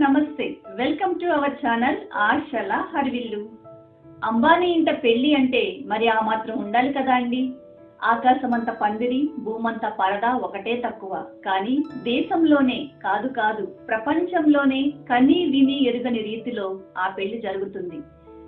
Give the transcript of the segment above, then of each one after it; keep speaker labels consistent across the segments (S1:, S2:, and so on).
S1: నమస్తే. Welcome to our channel ఆశల హరివిల్లు. అంబానీ ఇంట పెళ్ళి అంటే మరి ఆ మాత్రం ఉండాలి కదా అండి? ఆకాశమంత పందిరి భూమంత పరదా ఒకటే తక్కువ. కానీ దేశంలోనే కాదు కాదు ప్రపంచంలోనే కని విని ఎరుగని రీతిలో ఆ పెళ్ళి జరుగుతుంది.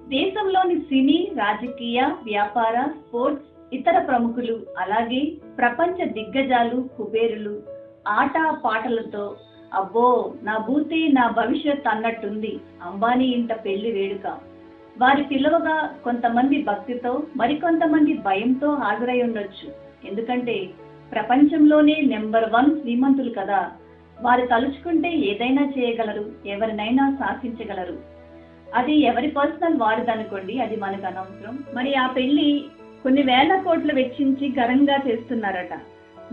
S1: దేశంలోని సినీ రాజకీయ వ్యాపార స్పోర్ట్స్ ఇతర ప్రముఖులు అలాగే ప్రపంచ దిగ్గజాలు కుబేరులు ఆట పాటలతో అబ్బో నా భూతే నా భవిష్యత్ అన్నట్టుంది. అంబానీ ఇంట పెళ్ళి వేడుక. వారి పిలువగా కొంతమంది భక్తితో మరికొంతమంది భయంతో హాజరై ఉండొచ్చు. ఎందుకంటే ప్రపంచంలోనే నెంబర్ వన్ శ్రీమంతులు కదా. వారు తలుచుకుంటే ఏదైనా చేయగలరు ఎవరినైనా శాసించగలరు. అది ఎవరి పర్సనల్ వారిదనుకోండి అది మనకు అనవసరం. మరి ఆ పెళ్ళి కొన్ని వేల కోట్లు వెచ్చించి ఘనంగా చేస్తున్నారట.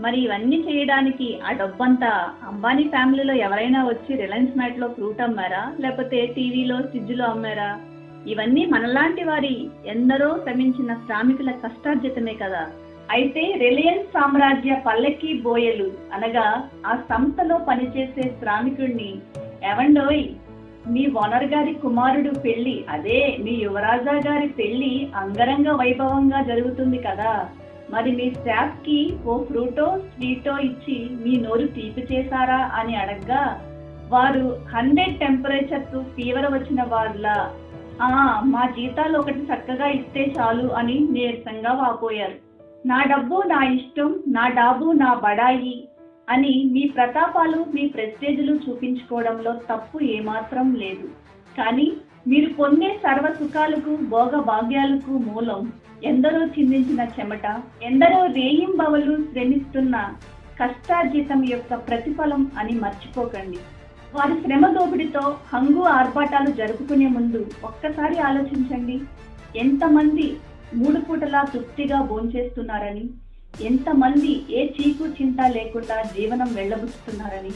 S1: మరి ఇవన్నీ చేయడానికి ఆ డబ్బంతా అంబానీ ఫ్యామిలీలో ఎవరైనా వచ్చి రిలయన్స్ మ్యాట్లో ఫ్రూట్ అమ్మారా? లేకపోతే టీవీలో ఫ్రిడ్జ్లో అమ్మారా? ఇవన్నీ మనలాంటి వారి ఎందరో శ్రమించిన శ్రామికుల కష్టార్జితమే కదా. అయితే రిలయన్స్ సామ్రాజ్య పల్లకి బోయలు అనగా ఆ సంస్థలో పనిచేసే శ్రామికుడిని ఎవండోయ్ మీ ఓనర్ గారి కుమారుడు పెళ్ళి అదే మీ యువరాజా గారి పెళ్ళి అంగరంగ వైభవంగా జరుగుతుంది కదా. మరి మీ స్టాఫ్కి ఓ ఫ్రూటో స్వీటో ఇచ్చి మీ నోరు తీపి చేశారా అని అడగ్గా వారు హండ్రెడ్ టెంపరేచర్కు ఫీవర్ వచ్చిన వాళ్ళ. ఆ మా జీతాలు ఒకటి చక్కగా ఇస్తే చాలు అని నీరసంగా వాపోయారు. నా డబ్బు నా ఇష్టం నా డాబు నా బడాయి అని మీ ప్రతాపాలు మీ ప్రెస్టేజ్లు చూపించుకోవడంలో తప్పు ఏమాత్రం లేదు. కానీ మీరు పొందే సర్వ సుఖాలకు భోగ భాగ్యాలకు మూలం ఎందరో చిందించిన చెమట ఎందరో రేయింబవలు శ్రమిస్తున్న కష్టార్జితం యొక్క ప్రతిఫలం అని మర్చిపోకండి. వారి శ్రమ దోపిడితో హంగు ఆర్భాటాలు జరుపుకునే ముందు ఒక్కసారి ఆలోచించండి. ఎంతమంది మూడు పూటలా తృప్తిగా భోంచేస్తున్నారని ఎంతమంది ఏ చీకు చింత లేకుండా జీవనం వెళ్ళబుచ్చుతున్నారని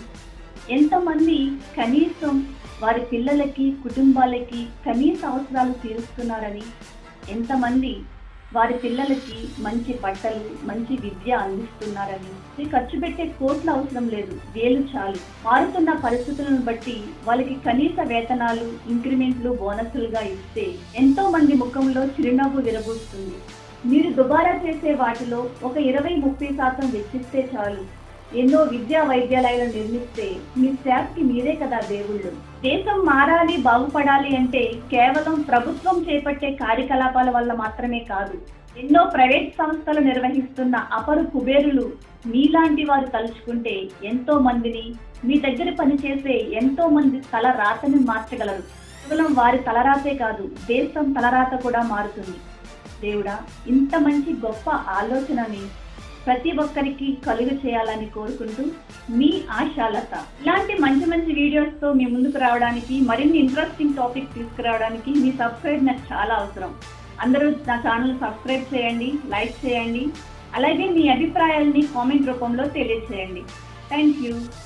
S1: ఎంతమంది కనీసం వారి పిల్లలకి కుటుంబాలకి కనీస అవసరాలు తీరుస్తున్నారని ఎంతమంది వారి పిల్లలకి మంచి బట్టలు మంచి విద్య అందిస్తున్నారని. ఇది ఖర్చు పెట్టే కోట్లు అవసరం లేదు వేలు చాలు. మారుతున్న పరిస్థితులను బట్టి వాళ్ళకి కనీస వేతనాలు ఇంక్రిమెంట్లు బోనస్లుగా ఇస్తే ఎంతో మంది ముఖంలో చిరునవ్వు విరబూస్తుంది. మీరు దుబారా చేసే వాటిలో ఒక ఇరవై ముప్పై శాతం వెచ్చిస్తే చాలు. ఎన్నో విద్యా వైద్యాలయాలు నిర్మిస్తే మీ శాఖకి మీరే కదా దేవుళ్ళు. దేశం మారాలి బాగుపడాలి అంటే కేవలం ప్రభుత్వం చేపట్టే కార్యకలాపాల వల్ల మాత్రమే కాదు ఎన్నో ప్రైవేట్ సంస్థలు నిర్వహిస్తున్న అపరు కుబేరులు మీలాంటి వారు తలుచుకుంటే ఎంతో మందిని మీ దగ్గర పనిచేసే ఎంతో మంది తల రాతని మార్చగలరు. కేవలం వారి తలరాతే కాదు దేశం తలరాత కూడా మారుతుంది. దేవుడా ఇంత మంచి గొప్ప ఆలోచనని ప్రతి ఒక్కరికి కలుగు చేయాలని కోరుకుంటూ మీ ఆశాలత ఇలాంటి మంచి మంచి వీడియోస్తో మీ ముందుకు రావడానికి మరిన్ని ఇంట్రెస్టింగ్ టాపిక్ తీసుకురావడానికి మీ సబ్స్క్రైబ్ నాకు చాలా అవసరం. అందరూ నా ఛానల్ సబ్స్క్రైబ్ చేయండి లైక్ చేయండి. అలాగే మీ అభిప్రాయాల్ని కామెంట్ రూపంలో తెలియజేయండి థ్యాంక్ యూ